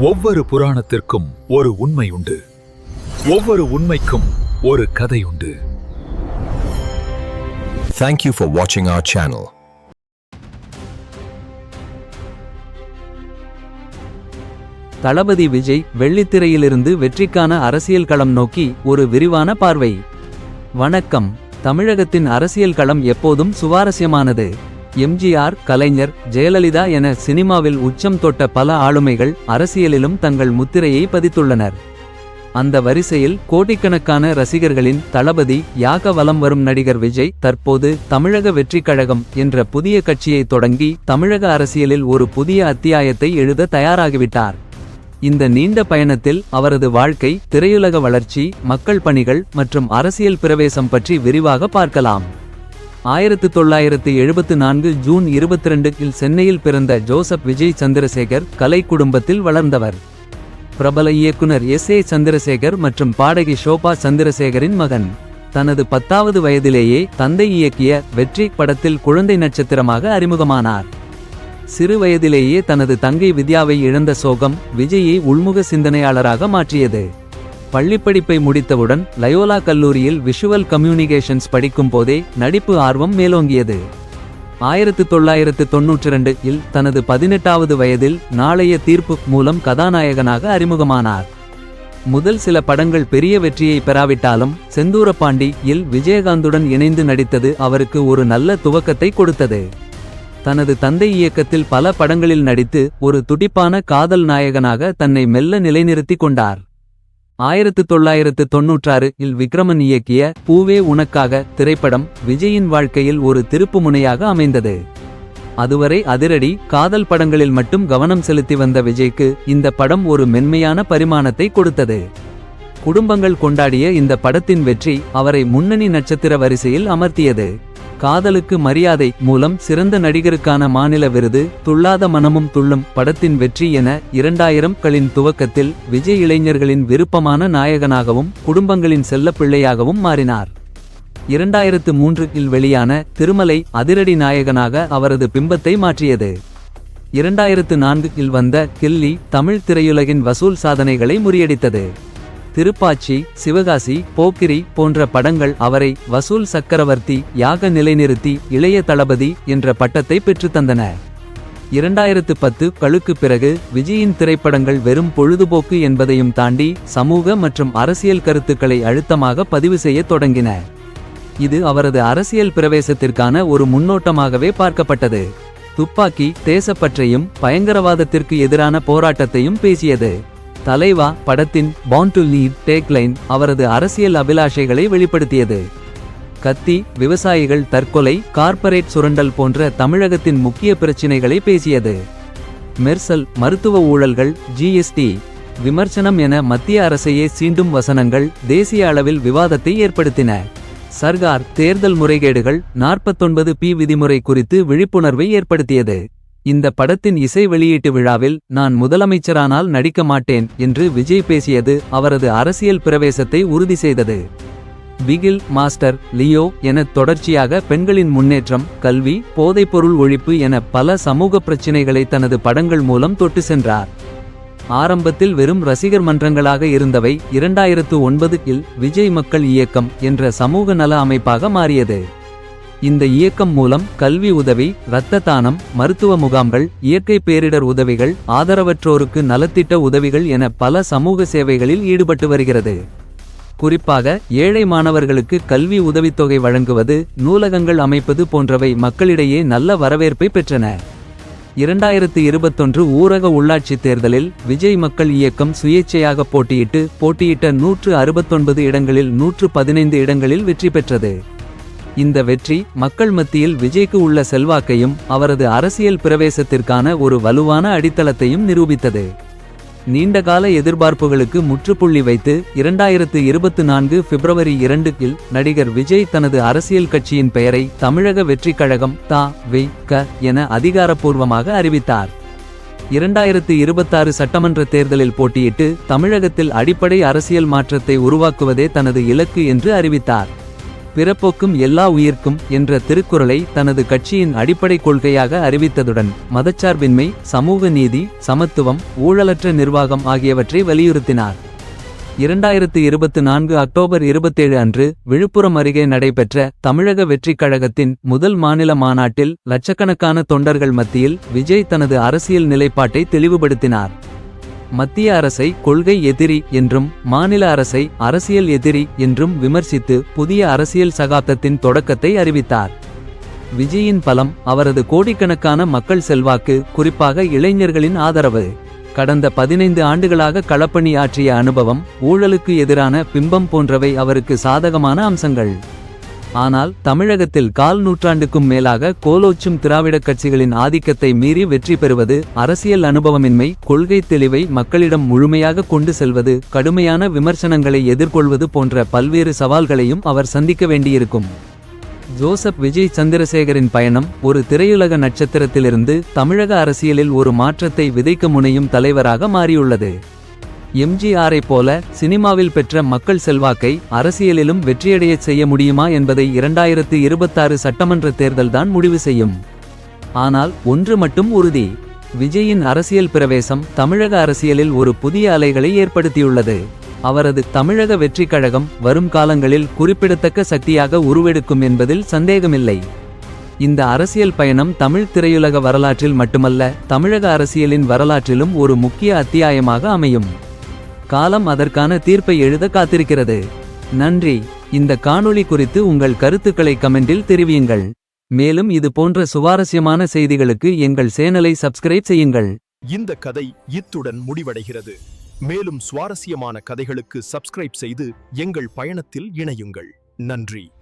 ஒவ்வொரு புராணத்திற்கும் ஒரு உண்மை உண்டு. ஒவ்வொரு உண்மைக்கும் ஒரு கதை உண்டு. Thank you for watching our channel. தளபதி விஜய் வெள்ளித்திரையிலிருந்து வெற்றிக்கான அரசியல் களம் நோக்கி ஒரு விரிவான பார்வை. வணக்கம். தமிழகத்தின் அரசியல் களம் எப்போதும் சுவாரஸ்யமானது. எம்ஜிஆர் கலைஞர் ஜெயலலிதா என சினிமாவில் உச்சம் தொட்ட பல ஆளுமைகள் அரசியலிலும் தங்கள் முத்திரையை பதித்துள்ளனர். அந்த வரிசையில் கோடிக்கணக்கான ரசிகர்களின் தளபதி யாக வலம் வரும் நடிகர் விஜய் தற்போது தமிழக வெற்றிக் கழகம் என்ற புதிய கட்சியை தொடங்கி தமிழக அரசியலில் ஒரு புதிய அத்தியாயத்தை எழுத தயாராகிவிட்டார். இந்த நீண்ட பயணத்தில் அவரது வாழ்க்கை திரையுலக வளர்ச்சி மக்கள் பணிகள் மற்றும் அரசியல் பிரவேசம் பற்றி விரிவாக பார்க்கலாம். ஆயிரத்து தொள்ளாயிரத்து எழுபத்து நான்கு ஜூன் இருபத்தி இல் சென்னையில் பிறந்த ஜோசப் விஜய் சந்திரசேகர் கலை குடும்பத்தில் வளர்ந்தவர். பிரபல இயக்குனர் எஸ் ஏ சந்திரசேகர் மற்றும் பாடகி ஷோபா சந்திரசேகரின் மகன். தனது பத்தாவது வயதிலேயே தந்தை இயக்கிய வெற்றி படத்தில் குழந்தை நட்சத்திரமாக அறிமுகமானார். சிறு வயதிலேயே தனது தங்கை வித்யாவை இழந்த சோகம் விஜயை உள்முக சிந்தனையாளராக மாற்றியது. பள்ளிப்படிப்பை முடித்தவுடன் லயோலா கல்லூரியில் விஷுவல் கம்யூனிகேஷன்ஸ் படிக்கும் போதே நடிப்பு ஆர்வம் மேலோங்கியது. ஆயிரத்து தொள்ளாயிரத்து தொன்னூற்றி ரெண்டு இல் தனது பதினெட்டாவது வயதில் நாளைய தீர்ப்பு மூலம் கதாநாயகனாக அறிமுகமானார். முதல் சில படங்கள் பெரிய வெற்றியை பெறாவிட்டாலும் செந்தூரபாண்டி இல் விஜயகாந்துடன் இணைந்து நடித்தது அவருக்கு ஒரு நல்ல துவக்கத்தை கொடுத்தது. தனது தந்தை இயக்கத்தில் பல படங்களில் நடித்து ஒரு துடிப்பான காதல் நாயகனாக தன்னை மெல்ல நிலைநிறுத்திக் கொண்டார். ஆயிரத்து தொள்ளாயிரத்து தொன்னூற்றாறு இல் விக்ரமன் இயக்கிய பூவே உனக்காக திரைப்படம் விஜயின் வாழ்க்கையில் ஒரு திருப்புமுனையாக அமைந்தது. அதுவரை அதிரடி காதல் படங்களில் மட்டும் கவனம் செலுத்தி வந்த விஜய்க்கு இந்த படம் ஒரு மென்மையான பரிமாணத்தை கொடுத்தது. குடும்பங்கள் கொண்டாடிய இந்த படத்தின் வெற்றி அவரை முன்னணி நட்சத்திர வரிசையில் அமர்த்தியது. காதலுக்கு மரியாதை மூலம் சிறந்த நடிகருக்கான மாநில விருது துள்ளாத மனமும் துள்ளும் படத்தின் வெற்றி என இரண்டாயிரம் களின் துவக்கத்தில் விஜய் இளைஞர்களின் விருப்பமான நாயகனாகவும் குடும்பங்களின் செல்லப்பிள்ளையாகவும் மாறினார். இரண்டாயிரத்து மூன்று இல் வெளியான திருமலை அதிரடி நாயகனாக அவரது பிம்பத்தை மாற்றியது. இரண்டாயிரத்து நான்கு இல் வந்த கில்லி தமிழ் திரையுலகின் வசூல் சாதனைகளை முறியடித்தது. திருப்பாச்சி சிவகாசி போக்கிரி போன்ற படங்கள் அவரை வசூல் சக்கரவர்த்தி யாக நிலைநிறுத்தி இளைய தளபதி என்ற பட்டத்தை பெற்றுத்தந்தன இரண்டாயிரத்து பத்து களுக்கு பிறகு விஜயின் திரைப்படங்கள் வெறும் பொழுதுபோக்கு என்பதையும் தாண்டி சமூக மற்றும் அரசியல் கருத்துக்களை அழுத்தமாக பதிவு செய்யத் தொடங்கின. இது அவரது அரசியல் பிரவேசத்திற்கான ஒரு முன்னோட்டமாகவே பார்க்கப்பட்டது. துப்பாக்கி தேசப்பற்றையும் பயங்கரவாதத்திற்கு எதிரான போராட்டத்தையும் பேசியது. தலைவா படத்தின் பான் டு லீட் டேக்லைன் அவரது அரசியல் அபிலாஷைகளை வெளிப்படுத்தியது. கத்தி விவசாயிகள் தற்கொலை கார்ப்பரேட் சுரண்டல் போன்ற தமிழகத்தின் முக்கிய பிரச்சினைகளை பேசியது. மெர்சல் மருத்துவ ஊழல்கள் ஜிஎஸ்டி விமர்சனம் என மத்திய அரசையே சீண்டும் வசனங்கள் தேசிய அளவில் விவாதத்தை ஏற்படுத்தின. சர்கார் தேர்தல் முறைகேடுகள் நாற்பத்தொன்பது பி விதிமுறை குறித்து விழிப்புணர்வை ஏற்படுத்தியது. இந்த படத்தின் இசை வெளியீட்டு விழாவில் நான் முதலமைச்சரானால் நடிக்க மாட்டேன் என்று விஜய் பேசியது அவரது அரசியல் பிரவேசத்தை உறுதி செய்தது. பிகில் மாஸ்டர் லியோ என தொடர்ச்சியாக பெண்களின் முன்னேற்றம் கல்வி போதைப்பொருள் ஒழிப்பு என பல சமூக பிரச்சினைகளை தனது படங்கள் மூலம் தொட்டு சென்றார். ஆரம்பத்தில் வெறும் ரசிகர் மன்றங்களாக இருந்தவை இரண்டாயிரத்து ஒன்பது இல் விஜய் மக்கள் இயக்கம் என்ற சமூக நல அமைப்பாக மாறியது. இந்த இயக்கம் மூலம் கல்வி உதவி இரத்த தானம் மருத்துவ முகாம்கள் இயற்கை பேரிடர் உதவிகள் ஆதரவற்றோருக்கு நலத்திட்ட உதவிகள் என பல சமூக சேவைகளில் ஈடுபட்டு வருகிறது. குறிப்பாக ஏழை மாணவர்களுக்கு கல்வி உதவித்தொகை வழங்குவது நூலகங்கள் அமைப்பது போன்றவை மக்களிடையே நல்ல வரவேற்பை பெற்றன. இரண்டாயிரத்து இருபத்தொன்று ஊரக உள்ளாட்சித் தேர்தலில் விஜய் மக்கள் இயக்கம் சுயேட்சையாக போட்டியிட்டு போட்டியிட்ட நூற்று அறுபத்தொன்பது இடங்களில் நூற்று பதினைந்து இடங்களில் வெற்றி பெற்றது. இந்த வெற்றி மக்கள் மத்தியில் விஜய்க்கு உள்ள செல்வாக்கையும் அவரது அரசியல் பிரவேசத்திற்கான ஒரு வலுவான அடித்தளத்தையும் நிரூபித்தது. நீண்டகால எதிர்பார்ப்புகளுக்கு முற்றுப்புள்ளி வைத்து இரண்டாயிரத்து இருபத்து நான்கு பிப்ரவரி இரண்டு இல் நடிகர் விஜய் தனது அரசியல் கட்சியின் பெயரை தமிழக வெற்றிக் கழகம் தா வி க என அதிகாரப்பூர்வமாக அறிவித்தார். இரண்டாயிரத்து இருபத்தாறு சட்டமன்ற தேர்தலில் போட்டியிட்டு தமிழகத்தில் அடிப்படை அரசியல் மாற்றத்தை உருவாக்குவதே தனது இலக்கு என்று அறிவித்தார். பிறப்போக்கும் எல்லா உயிர்க்கும் என்ற திருக்குறளை தனது கட்சியின் அடிப்படை கொள்கையாக அறிவித்ததுடன் மதச்சார்பின்மை சமூக நீதி சமத்துவம் ஊழலற்ற நிர்வாகம் ஆகியவற்றை வலியுறுத்தினார். இரண்டாயிரத்து இருபத்து நான்கு அக்டோபர் இருபத்தேழு அன்று விழுப்புரம் அருகே நடைபெற்ற தமிழக வெற்றிக் கழகத்தின் முதல் மாநில மாநாட்டில் லட்சக்கணக்கான தொண்டர்கள் மத்தியில் விஜய் தனது அரசியல் நிலைப்பாட்டை தெளிவுபடுத்தினார். மத்திய அரசை கொள்கை எதிரி என்றும் மாநில அரசை அரசியல் எதிரி என்றும் விமர்சித்து புதிய அரசியல் சகாப்தத்தின் தொடக்கத்தை அறிவித்தார். விஜயின் பலம் அவரது கோடிக்கணக்கான மக்கள் செல்வாக்கு குறிப்பாக இளைஞர்களின் ஆதரவு. கடந்த பதினைந்து ஆண்டுகளாக களப்பணி ஆற்றிய அனுபவம் ஊழலுக்கு எதிரான பிம்பம் போன்றவை அவருக்கு சாதகமான அம்சங்கள். ஆனால் தமிழகத்தில் கால் நூற்றாண்டுக்கும் மேலாக கோலோச்சும் திராவிடக் கட்சிகளின் ஆதிக்கத்தை மீறி வெற்றி பெறுவது அரசியல் அனுபவமின்மை கொள்கை தெளிவை மக்களிடம் முழுமையாக கொண்டு செல்வது கடுமையான விமர்சனங்களை எதிர்கொள்வது போன்ற பல்வேறு சவால்களையும் அவர் சந்திக்க வேண்டியிருக்கும். ஜோசப் விஜய் சந்திரசேகரின் பயணம் ஒரு திரையுலக நட்சத்திரத்திலிருந்து தமிழக அரசியலில் ஒரு மாற்றத்தை விதைக்க முனையும் தலைவராக மாறியுள்ளது. எம்ஜிஆரைப் போல சினிமாவில் பெற்ற மக்கள் செல்வாக்கை அரசியலிலும் வெற்றியடையச் செய்ய முடியுமா என்பதை இரண்டாயிரத்து இருபத்தாறு சட்டமன்ற தேர்தல்தான் முடிவு செய்யும். ஆனால் ஒன்று மட்டும் உறுதி. விஜயின் அரசியல் பிரவேசம் தமிழக அரசியலில் ஒரு புதிய அலைகளை ஏற்படுத்தியுள்ளது. அவரது தமிழக வெற்றிக் கழகம் வரும் காலங்களில் குறிப்பிடத்தக்க சக்தியாக உருவெடுக்கும் என்பதில் சந்தேகமில்லை. இந்த அரசியல் பயணம் தமிழ் திரையுலக வரலாற்றில் மட்டுமல்ல தமிழக அரசியலின் வரலாற்றிலும் ஒரு முக்கிய அத்தியாயமாக அமையும். காலம் அதற்கான தீர்ப்பை எழுத காத்திருக்கிறது. நன்றி. இந்த காணொளி குறித்து உங்கள் கருத்துக்களை கமெண்டில் தெரிவியுங்கள். மேலும் இது போன்ற சுவாரஸ்யமான செய்திகளுக்கு எங்கள் சேனலை சப்ஸ்கிரைப் செய்யுங்கள். இந்த கதை இத்துடன் முடிவடைகிறது. மேலும் சுவாரஸ்யமான கதைகளுக்கு சப்ஸ்கிரைப் செய்து எங்கள் பயணத்தில் இணையுங்கள். நன்றி.